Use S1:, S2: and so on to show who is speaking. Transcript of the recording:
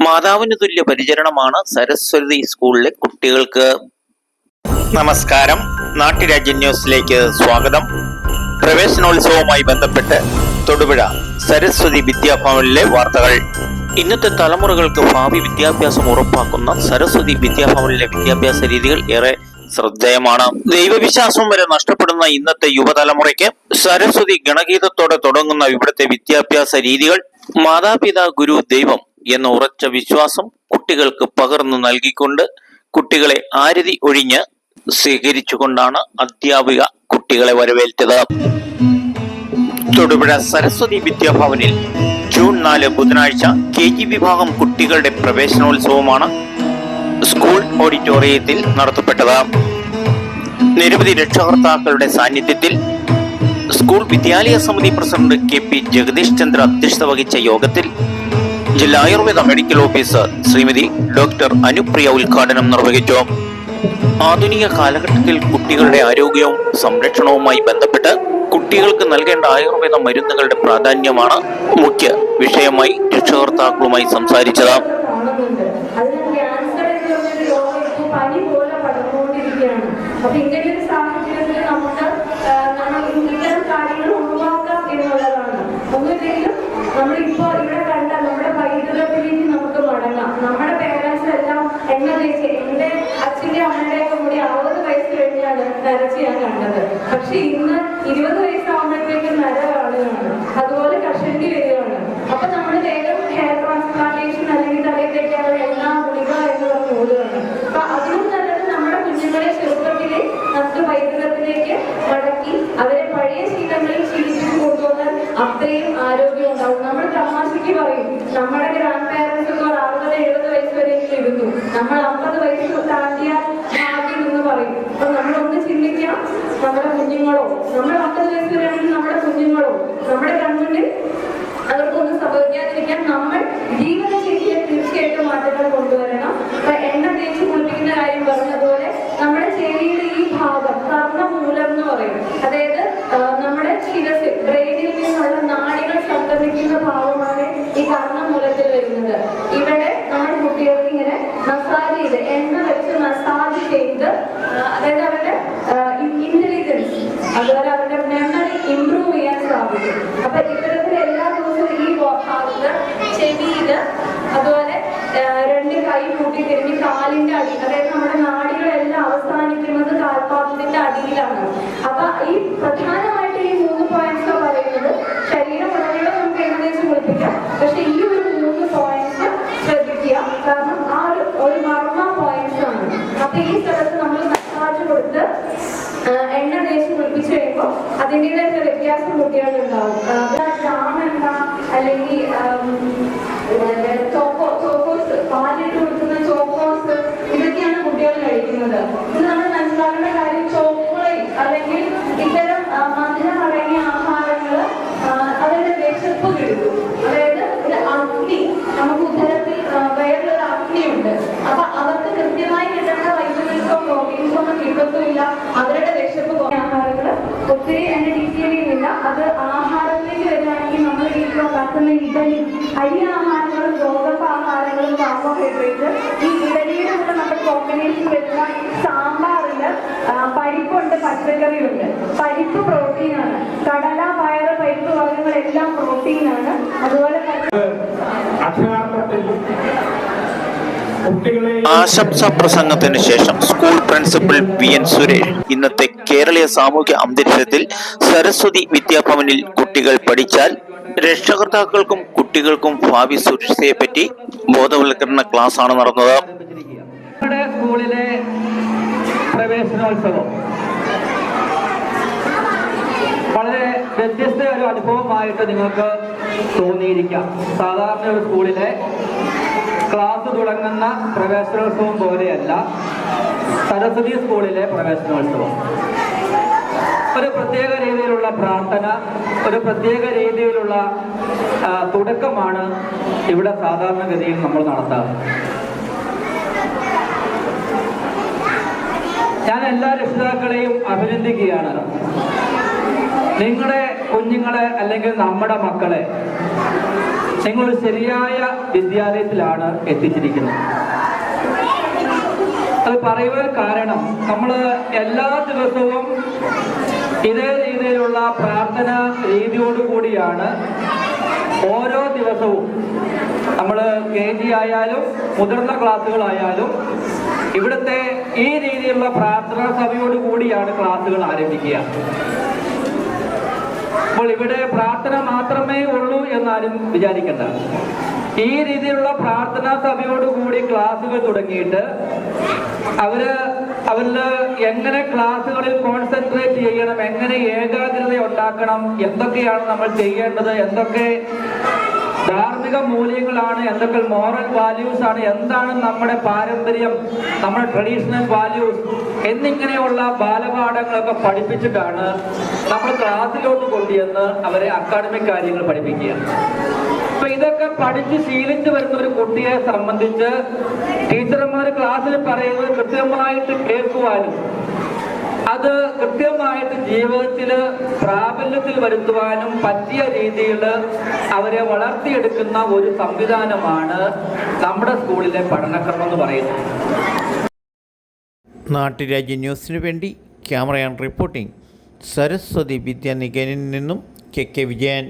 S1: മാതാവിന് തുല്യ പരിചരണമാണ് സരസ്വതി സ്കൂളിലെ കുട്ടികൾക്ക്. നമസ്കാരം. നാട്ടുരാജ്യ ന്യൂസിലേക്ക് സ്വാഗതം. പ്രവേശനോത്സവവുമായി ബന്ധപ്പെട്ട് തൊടുപുഴ സരസ്വതി വിദ്യാഭവനിലെ വാർത്തകൾ. ഇന്നത്തെ തലമുറകൾക്ക് ഭാവി വിദ്യാഭ്യാസം ഉറപ്പാക്കുന്ന സരസ്വതി വിദ്യാഭവനിലെ വിദ്യാഭ്യാസ രീതികൾ ഏറെ ശ്രദ്ധേയമാണ്. ദൈവവിശ്വാസം വരെ നഷ്ടപ്പെടുന്ന ഇന്നത്തെ യുവതലമുറയ്ക്ക് സരസ്വതി ഗണഗീതത്തോടെ തുടങ്ങുന്ന ഇവിടുത്തെ വിദ്യാഭ്യാസ രീതികൾ മാതാപിതാ ഗുരു ദൈവം എന്ന ഉറച്ച വിശ്വാസം കുട്ടികൾക്ക് പകർന്നു നൽകിക്കൊണ്ട് കുട്ടികളെ ആരതി ഒഴിഞ്ഞ് സ്വീകരിച്ചുകൊണ്ടാണ് അധ്യാപിക കുട്ടികളെ വരവേറ്റത് തൊടുപുഴ സരസ്വതി വിദ്യാഭവനിൽ ജൂൺ നാല് ബുധനാഴ്ച കെ ജി വിഭാഗം കുട്ടികളുടെ പ്രവേശനോത്സവമാണ് സ്കൂൾ ഓഡിറ്റോറിയത്തിൽ നടത്തപ്പെട്ടത്. നിരവധി രക്ഷകർത്താക്കളുടെ സാന്നിധ്യത്തിൽ സ്കൂൾ വിദ്യാലയ സമിതി president K P Jagadish Chandra അധ്യക്ഷത വഹിച്ച യോഗത്തിൽ ജില്ലാ Ayurveda medical officer Shrimati doctor Anupriya ഉദ്ഘാടനം നിർവഹിച്ചു. ആധുനിക കാലഘട്ടത്തിൽ കുട്ടികളുടെ ആരോഗ്യവും സംരക്ഷണവുമായി ബന്ധപ്പെട്ട് കുട്ടികൾക്ക് നൽകേണ്ട ആയുർവേദ മരുന്നുകളുടെ പ്രാധാന്യമാണ് മുഖ്യ വിഷയമായി രക്ഷകർത്താക്കളുമായി സംസാരിച്ചത്.
S2: കാണുന്നുണ്ട് അതിന് ക്യാൻസർ എന്ന് പറഞ്ഞൊരു രോഗം ഇപ്പോൾ പനി പോലെ പടർന്നുകൊണ്ടിരിക്കുകയാണ് അപ്പൊ ഇങ്ങനെ ഒരു സാഹചര്യത്തിൽ നമുക്ക് ആ, നമ്മൾ ഇത്തരം കാര്യങ്ങൾ ഒഴിവാക്കാം എന്നുള്ളതാണ് ഒന്നുമില്ലെങ്കിലും നമ്മളിപ്പോ ഇവിടെ കണ്ട നമ്മുടെ പൈതൃകത്തിലേക്ക് നമുക്ക് മടങ്ങാം നമ്മുടെ പേരൻസ് എല്ലാം എണ്ണ തേച്ച് എന്റെ അച്ഛന്റെ അമ്മയുടെയൊക്കെ കൂടി അറുപത് വയസ്സ് കഴിഞ്ഞാണ് കണ്ടത് പക്ഷെ ഇന്ന് ഇരുപത് വയസ്സാകുമ്പോഴത്തേക്കും നര കാണുകയാണ് അതുപോലെ കഷണ്ടി വരികയാണ് അപ്പൊ നമ്മൾ വേഗം ഹെയർ ട്രാൻസ്പ്ലാന്റേഷൻ അല്ലെങ്കിൽ തലയിലേക്കാണ് എല്ലാ ഗുളിക എന്ന് പറഞ്ഞ ഓടുകയാണ് അപ്പൊ അതിനും നല്ലത് നമ്മുടെ കുഞ്ഞുങ്ങളെ ചെറുപ്പത്തിലെ നമുക്ക് വൈദ്യുതത്തിലേക്ക് മടക്കി അവരെ പഴയ ശീലങ്ങളിൽ ശീലിപ്പിച്ചു കൊണ്ടുവന്നാൽ അത്രയും ആരോഗ്യം ഉണ്ടാവും. നമ്മുടെ തമാശയ്ക്ക് പറയും നമ്മുടെ ഗ്രാൻഡ് പാരന്റ്സ് ഒക്കെ അറുപത് എഴുപത് വയസ്സ് വരെ ഇരുന്നു. നമ്മൾ അമ്പത് വയസ്സ് താണ്ടിയാൽ ഭാഗ്യം എന്ന് പറയും അപ്പൊ നമ്മളൊന്ന് ചിന്തിക്കാം നമ്മുടെ കുഞ്ഞുങ്ങളോ നമ്മുടെ വയസ്സ് നമ്മുടെ കുഞ്ഞുങ്ങളോ നമ്മുടെ കൺമുന്നിൽ അവർക്കൊന്നും സംഭവിക്കാതിരിക്കാൻ നമ്മൾ ജീവിതശൈലിയെ തീർച്ചയായിട്ടും മാറ്റങ്ങൾ കൊണ്ടുവരണം. എണ്ണ തേച്ച് കുളിപ്പിക്കുന്ന കാര്യം പറഞ്ഞതുപോലെ നമ്മുടെ ചെവിയുടെ ഈ ഭാഗം കർണമൂലം എന്ന് പറയും അതായത് ആ, നമ്മുടെ ശിരസിൽ ബ്രെയിനിൽ നിന്നുള്ള നാടികൾ സംഗമിക്കുന്ന ഭാഗമാണ് ഈ കർണമൂലത്തിൽ വരുന്നത് ഇവിടെ നമ്മുടെ കുട്ടികൾക്ക് ഇങ്ങനെ മസാജ് ചെയ്ത് എണ്ണ വെച്ച് മസാജ് ചെയ്ത് ആ, അതായത് അവരുടെ ഇന്റലിജൻസ് അതുപോലെ അവരുടെ മെമ്മറി ഇമ്പ്രൂവ് ചെയ്യാൻ സാധിക്കും. അപ്പൊ ഇത്തരത്തിൽ എല്ലാ ദിവസവും ഈ ഭാഗത്ത് ചെവിയിൽ അതുപോലെ രണ്ട് കൈ കൂട്ടി തിരിഞ്ഞ് കാലിന്റെ അടി അതായത് നമ്മുടെ നാടികളെല്ലാം അവസാനിക്കുന്നത് കാൽപാദത്തിന്റെ അടിയിലാണ്. അപ്പൊ ഈ പ്രധാനമായിട്ട് ഈ മൂന്ന് പോയിന്റ്സ് പറയുന്നത് ശരീരം ഉടനീളം നമുക്ക് ഏകദേശം കുളിപ്പിക്കാം പക്ഷെ ഈ ഒരു മൂന്ന് പോയിന്റ്സ് ശ്രദ്ധിക്കുക. കാരണം ആ ഒരു ഒരു മർമ്മ പോയിന്റ്സ് ആണ്. അപ്പൊ ഈ സ്ഥലത്ത് നമ്മൾ മസാജ് കൊടുത്ത് എണ്ണ കഴിയുമ്പോൾ അതിന്റെതായ വ്യത്യാസം കുട്ടികൾ ഉണ്ടാവും അല്ലെങ്കിൽ ചോക്കോ ചോക്കോസ് പാലിട്ട് കൊടുക്കുന്ന ചോക്കോസ് ഇതൊക്കെയാണ് കുട്ടികൾ കഴിക്കുന്നത്. ഇത് നമ്മൾ മനസ്സിലാക്കേണ്ട കാര്യം ചോക്ലേറ്റ് അല്ലെങ്കിൽ ഇത്തരം മധുരം അടങ്ങിയ ആഹാരങ്ങൾ അവരുടെ വിശപ്പ് കിട്ടും. അതായത് ഒരു അഗ്നി നമുക്ക് ഉദരത്തിൽ വേറൊരു അഗ്നിയുണ്ട്. അപ്പൊ അവർക്ക് കൃത്യമായി കിട്ടേണ്ട വൈറ്റമിൻസോ പ്രോട്ടീൻസോ ഒന്നും കിട്ടത്തുമില്ല. അവരുടെ വിശപ്പ് ആഹാരങ്ങൾ ഒത്തിരി എന്നെ ഡീറ്റെയിൽ ചെയ്യുന്നില്ല അത് ആഹാരത്തിലേക്ക് വരികയാണെങ്കിൽ നമ്മൾ വീട്ടിൽ ഉണ്ടാക്കുന്ന ഇഡലി അരി ആഹാരങ്ങളും ഗോതമ്പ് ആഹാരങ്ങളും കാർബോഹൈഡ്രേറ്റ് ഈ ഇഡലിയുടെ കൂടെ നമ്മുടെ കോമ്പിനേഷൻ വരുന്ന സാമ്പാറിൽ പരിപ്പുണ്ട് പച്ചക്കറിയുണ്ട്. പരിപ്പ് പ്രോട്ടീനാണ് കടല പയറ് പരിപ്പ് വർഗങ്ങളെല്ലാം പ്രോട്ടീനാണ് അതുപോലെ തന്നെ
S1: ആശംസാ പ്രസംഗത്തിന് ശേഷം school principal P N Suresh. ഇന്നത്തെ കേരളീയ സാമൂഹ്യ അന്തരീക്ഷത്തിൽ സരസ്വതി വിദ്യാഭവനിൽ കുട്ടികൾ പഠിച്ചാൽ രക്ഷകർത്താക്കൾക്കും കുട്ടികൾക്കും ഭാവി സുരക്ഷയെ പറ്റി ബോധവൽക്കരണ ക്ലാസ് ആണ് നടന്നത്
S3: സ്കൂളിലെ പ്രവേശനോത്സവം. വളരെ വ്യത്യസ്ത ഒരു അനുഭവമായിട്ട് നിങ്ങൾക്ക് തോന്നിയിരിക്കാം. സാധാരണ ഒരു സ്കൂളിലെ ക്ലാസ് തുടങ്ങുന്ന പ്രവേശനോത്സവം പോലെയല്ല സരസ്വതി സ്കൂളിലെ പ്രവേശനോത്സവം. ഒരു പ്രത്യേക രീതിയിലുള്ള പ്രാർത്ഥന ഒരു പ്രത്യേക രീതിയിലുള്ള തുടക്കമാണ് ഇവിടെ സാധാരണഗതിയിൽ നമ്മൾ നടത്താറ്. ഞാൻ എല്ലാ രക്ഷിതാക്കളെയും അഭിനന്ദിക്കുകയാണ്. നിങ്ങളുടെ കുഞ്ഞുങ്ങളെ അല്ലെങ്കിൽ നമ്മുടെ മക്കളെ നിങ്ങൾ ശരിയായ വിദ്യാലയത്തിലാണ് എത്തിച്ചിരിക്കുന്നത്. അത് പറയുവാൻ കാരണം നമ്മൾ എല്ലാ ദിവസവും ഇതേ രീതിയിലുള്ള പ്രാർത്ഥന രീതിയോടുകൂടിയാണ് ഓരോ ദിവസവും നമ്മൾ കെ ജി ആയാലും മുതിർന്ന ക്ലാസ്സുകളായാലും ഇവിടുത്തെ ഈ രീതിയിലുള്ള പ്രാർത്ഥനാ സഭയോട് കൂടിയാണ് ക്ലാസ്സുകൾ ആരംഭിക്കുക. അപ്പോൾ ഇവിടെ പ്രാർത്ഥന മാത്രമേ ഉള്ളൂ എന്നാരും വിചാരിക്കണ്ട. ഈ രീതിയിലുള്ള പ്രാർത്ഥനാ സഭയോടുകൂടി ക്ലാസ്സുകൾ തുടങ്ങിയിട്ട് അവർ അവരിൽ എങ്ങനെ ക്ലാസ്സുകളിൽ കോൺസെൻട്രേറ്റ് ചെയ്യണം എങ്ങനെ ഏകാഗ്രത ഉണ്ടാക്കണം എന്തൊക്കെയാണ് നമ്മൾ ചെയ്യേണ്ടത് എന്തൊക്കെ ധാർമ്മിക മൂല്യങ്ങളാണ് എന്തൊക്കെ മോറൽ വാല്യൂസ് ആണ് എന്താണ് നമ്മുടെ പാരമ്പര്യം നമ്മുടെ ട്രഡീഷണൽ വാല്യൂസ് എന്നിങ്ങനെയുള്ള ബാലപാഠങ്ങളൊക്കെ പഠിപ്പിച്ചിട്ടാണ് നമ്മൾ ക്ലാസ്സിലോട്ട് കൊണ്ടുവന്ന് അവരെ അക്കാഡമിക് കാര്യങ്ങൾ പഠിപ്പിക്കുക. അപ്പൊ ഇതൊക്കെ പഠിച്ച് ശീലിച്ചു വരുന്ന ഒരു കുട്ടിയെ സംബന്ധിച്ച് ടീച്ചർമാർ ക്ലാസ്സിൽ പറയുന്നത് കൃത്യമായിട്ട് കേൾക്കുവാനും അത് കൃത്യമായിട്ട് ജീവിതത്തിൽ പ്രാബല്യത്തിൽ വരുത്തുവാനും പറ്റിയ രീതിയിൽ അവരെ വളർത്തിയെടുക്കുന്ന ഒരു സംവിധാനമാണ് നമ്മുടെ സ്കൂളിലെ പഠനക്രമം എന്ന് പറയുന്നത്.
S1: നാട്ടുരാജ്യ ന്യൂസിനു വേണ്ടി ക്യാമറ ആൻഡ് റിപ്പോർട്ടിംഗ്. സരസ്വതി വിദ്യാനികേനിൽ നിന്നും കെ കെ വിജയൻ.